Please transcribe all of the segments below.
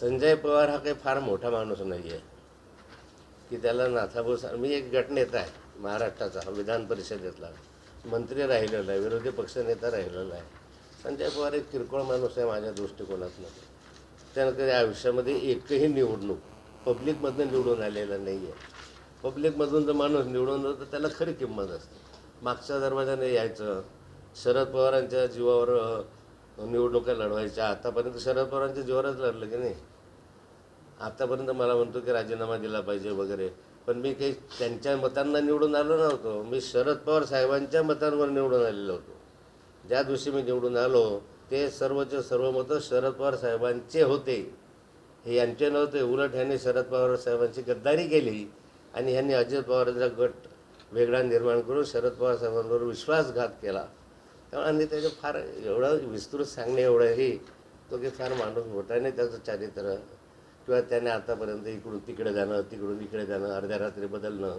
संजय पवार हा काही फार मोठा माणूस नाही आहे की त्याला नाथाभाऊ सा- मी एक गटनेता आहे महाराष्ट्राचा विधान परिषदेतला. मंत्री राहिलेला आहे विरोधी पक्षनेता राहिलेला आहे. संजय पवार एक किरकोळ माणूस आहे माझ्या दृष्टिकोनातनं. त्यानं कधी आयुष्यामध्ये एकही निवडणूक पब्लिकमधनं निवडून आलेला नाही आहे पब्लिकमधून जर माणूस निवडून तर त्याला खरी किंमत असते. मागच्या दरवाजाने यायचं शरद पवारांच्या जीवावर निवडणुका लढवायच्या आतापर्यंत शरद पवारांच्या जीवावरच लढलं की नाही? आतापर्यंत मला म्हणतो की राजीनामा दिला पाहिजे वगैरे. पण मी काही त्यांच्या मतांना निवडून आलो नव्हतो. मी शरद पवार साहेबांच्या मतांवर निवडून आलेलो होतो. ज्या दिवशी मी निवडून आलो ते सर्वचे सर्व मतं शरद पवार साहेबांचे होते. हे यांचे नव्हते. उलट ह्यांनी शरद पवार साहेबांची गद्दारी केली आणि ह्यांनी अजित पवारांचा गट वेगळा निर्माण करून शरद पवार साहेबांवर विश्वासघात केला. त्यामुळे आणि त्याचं फार एवढं विस्तृत सांगणे एवढं हे तो की फार माणूस मोठा नाही त्याचं चारित्र. किंवा त्याने आतापर्यंत इकडून तिकडे जाणं तिकडून इकडे जाणं अर्ध्या रात्री बदलणं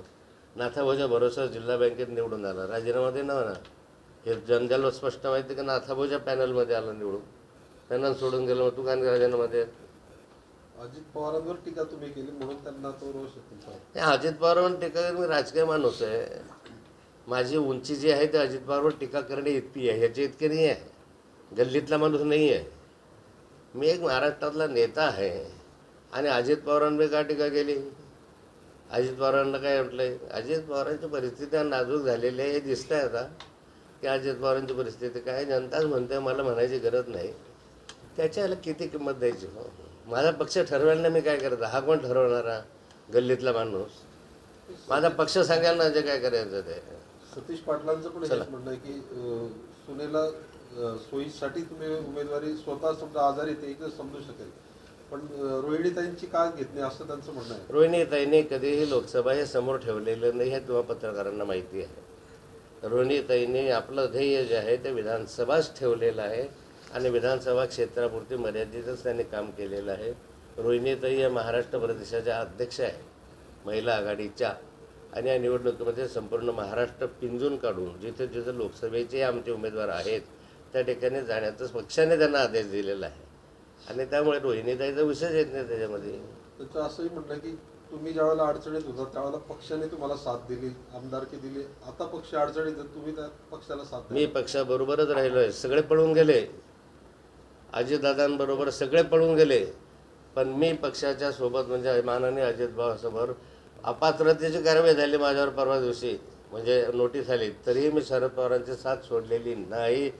नाथाभाऊच्या भरोसा जिल्हा बँकेत निवडून आला राजीनामा दे ना हे जनतेला स्पष्ट माहिती का नाथाभाऊच्या पॅनलमध्ये आलं निवडून. पॅनल सोडून गेलं मग तू काय राजीनामा दे? अजित पवारांवर टीका तुम्ही केली म्हणून त्यांना तो रोष आहे तुमचा. हे अजित पवारवर टीका करून मी राजकीय माणूस आहे. माझी उंची जी आहे ते अजित पवारवर टीका करणे इतकी आहे ह्याची इतकी नाही आहे. गल्लीतला माणूस नाही आहे. मी एक महाराष्ट्रातला नेता आहे. आणि अजित पवारांनी का टीका केली? अजित पवारांना काय म्हटलंय? अजित पवारांची परिस्थिती नाजूक झालेली आहे. हे दिसतंय आता की अजित पवारांची परिस्थिती काय? जनताच म्हणते मला म्हणायची गरज नाही. त्याच्याला किती किंमत द्यायची? हो माझा पक्ष ठरवायला मी काय करायचं हा कोण ठरवणारा गल्लीतला माणूस? माझा पक्ष सांगायला ना जे काय करायचं ते. सतीश पाटलांचं पण म्हणणं आहे की सुनेला सोयीसाठी तुम्ही उमेदवारी स्वतः समजा आजारी ते एकच समजू शकेल. पण रोहिणीताईंची का घेत नाही? असं त्यांचं म्हणणं आहे. रोहिणीताईने कधीही लोकसभा हे समोर ठेवलेलं नाही हे तुम्हा पत्रकारांना माहिती आहे. रोहिणीताईने आपलं ध्येय जे आहे ते विधानसभाच ठेवलेलं आहे आणि विधानसभा क्षेत्रापुरती मर्यादितच त्यांनी काम केलेलं आहे. रोहिणीताई या महाराष्ट्र प्रदेशाच्या अध्यक्ष आहे महिला आघाडीच्या. आणि या निवडणुकीमध्ये संपूर्ण महाराष्ट्र पिंजून काढून जिथे जिथे लोकसभेचे आमचे उमेदवार आहेत त्या ठिकाणी जाण्याचा पक्षाने त्यांना आदेश दिलेला आहे. आणि त्यामुळे रोहिणीताईचा विषयच येत नाही त्याच्यामध्ये. त्याचं असंही आहे की तुम्ही ज्यावेळेला अडचणीत होता त्यावेळेला पक्षाने तुम्हाला साथ दिली आमदारकी दिली. आता पक्ष अडचणीत आहे, तुम्ही त्या पक्षाला साथ मी पक्षाबरोबरच राहिलो आहे सगळे पळून गेले. अजितदादांबरोबर सगळे पळून गेले. पण मी पक्षाच्या सोबत म्हणजे मानाने अजितभावासमोर अपात्रतेची कारवाई झाली माझ्यावर परवा दिवशी. म्हणजे नोटीस आली तरीही मी शरद पवारांची साथ सोडलेली नाही.